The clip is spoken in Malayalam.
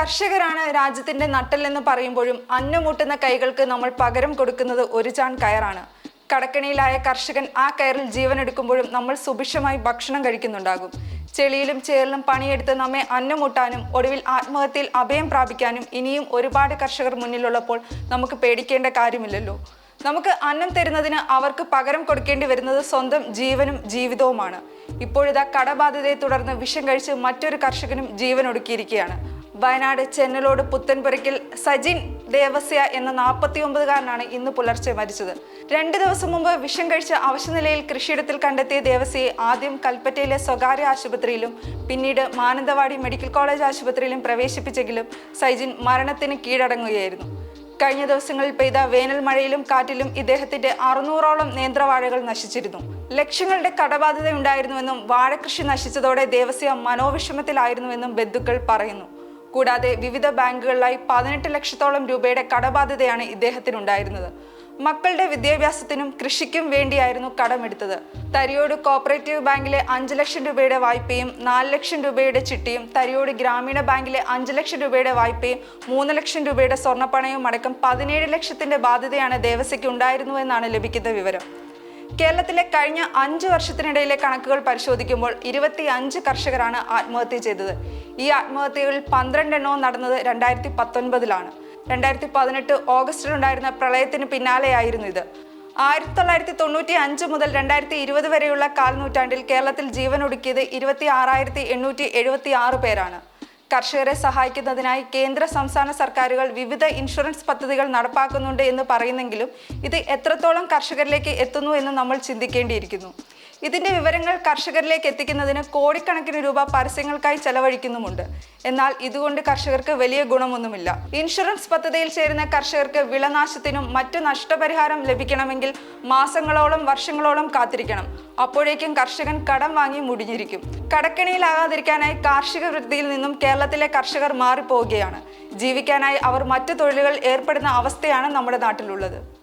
കർഷകരാണ് രാജ്യത്തിന്റെ നട്ടെല്ലെന്ന് പറയുമ്പോഴും അന്നമൂട്ടുന്ന കൈകൾക്ക് നമ്മൾ പകരം കൊടുക്കുന്നത് ഒരു ചാൺ കയറാണ്. കടക്കണിയിലായ കർഷകൻ ആ കയറിൽ ജീവനെടുക്കുമ്പോഴും നമ്മൾ സുഭിക്ഷമായി ഭക്ഷണം കഴിക്കുന്നുണ്ടാകും. ചെളിയിലും ചേറിലും പണിയെടുത്ത് നമ്മെ അന്നമൂട്ടാനും ഒടുവിൽ ആത്മഹത്യയിൽ അഭയം പ്രാപിക്കാനും ഇനിയും ഒരുപാട് കർഷകർ മുന്നിലുള്ളപ്പോൾ നമുക്ക് പേടിക്കേണ്ട കാര്യമില്ലല്ലോ. നമുക്ക് അന്നം തരുന്നതിന് അവർക്ക് പകരം കൊടുക്കേണ്ടി വരുന്നത് സ്വന്തം ജീവനും ജീവിതവുമാണ്. ഇപ്പോഴിതാ കടബാധിതയെ തുടർന്ന് വിഷം കഴിച്ച് മറ്റൊരു കർഷകനും ജീവൻ ഒടുക്കിയിരിക്കുകയാണ് വയനാട് ചെന്നലോട് പുത്തൻപുരയ്ക്കിൽ സജിൻ ദേവസ്യ എന്ന നാൽപ്പത്തി ഒമ്പതുകാരനാണ് ഇന്ന് പുലർച്ചെ മരിച്ചത്. രണ്ട് ദിവസം മുമ്പ് വിഷം കഴിച്ച അവശനിലയിൽ കൃഷിയിടത്തിൽ കണ്ടെത്തിയ ദേവസ്യയെ ആദ്യം കൽപ്പറ്റയിലെ സ്വകാര്യ ആശുപത്രിയിലും പിന്നീട് മാനന്തവാടി മെഡിക്കൽ കോളേജ് ആശുപത്രിയിലും പ്രവേശിപ്പിച്ചെങ്കിലും സജിൻ മരണത്തിന് കീഴടങ്ങുകയായിരുന്നു. കഴിഞ്ഞ ദിവസങ്ങളിൽ പെയ്ത വേനൽ മഴയിലും കാറ്റിലും ഇദ്ദേഹത്തിന്റെ അറുന്നൂറോളം നേന്ത്രവാഴകൾ നശിച്ചിരുന്നു. ലക്ഷങ്ങളുടെ കടബാധ്യതയുണ്ടായിരുന്നുവെന്നും വാഴകൃഷി നശിച്ചതോടെ ദേവസ്യ മനോവിഷമത്തിലായിരുന്നുവെന്നും ബന്ധുക്കൾ പറയുന്നു. കൂടാതെ വിവിധ ബാങ്കുകളിലായി പതിനെട്ട് ലക്ഷത്തോളം രൂപയുടെ കടബാധ്യതയാണ് ഇദ്ദേഹത്തിനുണ്ടായിരുന്നത്. മക്കളുടെ വിദ്യാഭ്യാസത്തിനും കൃഷിക്കും വേണ്ടിയായിരുന്നു കടമെടുത്തത്. തരിയോട് കോപ്പറേറ്റീവ് ബാങ്കിലെ അഞ്ച് ലക്ഷം രൂപയുടെ വായ്പയും നാല് ലക്ഷം രൂപയുടെ ചിട്ടിയും തരിയോട് ഗ്രാമീണ ബാങ്കിലെ അഞ്ച് ലക്ഷം രൂപയുടെ വായ്പയും മൂന്ന് ലക്ഷം രൂപയുടെ സ്വർണപ്പണയവും അടക്കം പതിനേഴ് ലക്ഷത്തിന്റെ ബാധ്യതയാണ് ദേവസ്യയ്ക്ക് ഉണ്ടായിരുന്നുവെന്നാണ് ലഭിക്കുന്ന വിവരം. കേരളത്തിലെ കഴിഞ്ഞ അഞ്ച് വർഷത്തിനിടയിലെ കണക്കുകൾ പരിശോധിക്കുമ്പോൾ ഇരുപത്തി അഞ്ച് കർഷകരാണ് ആത്മഹത്യ ചെയ്തത്. ഈ ആത്മഹത്യകളിൽ പന്ത്രണ്ടെണ്ണവും നടന്നത് രണ്ടായിരത്തി പത്തൊൻപതിലാണ് രണ്ടായിരത്തി പതിനെട്ട് ഓഗസ്റ്റിലുണ്ടായിരുന്ന പ്രളയത്തിന് പിന്നാലെയായിരുന്നു ഇത്. ആയിരത്തി തൊള്ളായിരത്തി തൊണ്ണൂറ്റി അഞ്ച് മുതൽ രണ്ടായിരത്തി ഇരുപത് വരെയുള്ള കാൽനൂറ്റാണ്ടിൽ കേരളത്തിൽ ജീവൻ ഒടുക്കിയത് ഇരുപത്തി ആറായിരത്തി എണ്ണൂറ്റി എഴുപത്തി ആറ് പേരാണ്. കർഷകരെ സഹായിക്കുന്നതിനായി കേന്ദ്ര സംസ്ഥാന സർക്കാരുകൾ വിവിധ ഇൻഷുറൻസ് പദ്ധതികൾ നടപ്പാക്കുന്നുണ്ട് എന്ന് പറയുന്നെങ്കിലും ഇത് എത്രത്തോളം കർഷകരിലേക്ക് എത്തുന്നു എന്ന് നമ്മൾ ചിന്തിക്കേണ്ടിയിരിക്കുന്നു. ഇതിന്റെ വിവരങ്ങൾ കർഷകരിലേക്ക് എത്തിക്കുന്നതിന് കോടിക്കണക്കിന് രൂപ പരസ്യങ്ങൾക്കായി ചെലവഴിക്കുന്നുമുണ്ട്. എന്നാൽ ഇതുകൊണ്ട് കർഷകർക്ക് വലിയ ഗുണമൊന്നുമില്ല. ഇൻഷുറൻസ് പദ്ധതിയിൽ ചേരുന്ന കർഷകർക്ക് വിളനാശത്തിനും മറ്റു നഷ്ടപരിഹാരം ലഭിക്കണമെങ്കിൽ മാസങ്ങളോളം വർഷങ്ങളോളം കാത്തിരിക്കണം. അപ്പോഴേക്കും കർഷകൻ കടം വാങ്ങി മുടിഞ്ഞിരിക്കും. കടക്കെണിയിലാകാതിരിക്കാനായി കാർഷിക വൃത്തിയിൽ നിന്നും കേരളത്തിലെ കർഷകർ മാറിപ്പോവുകയാണ്. ജീവിക്കാനായി അവർ മറ്റു തൊഴിലുകൾ ഏർപ്പെടുന്ന അവസ്ഥയാണ് നമ്മുടെ നാട്ടിലുള്ളത്.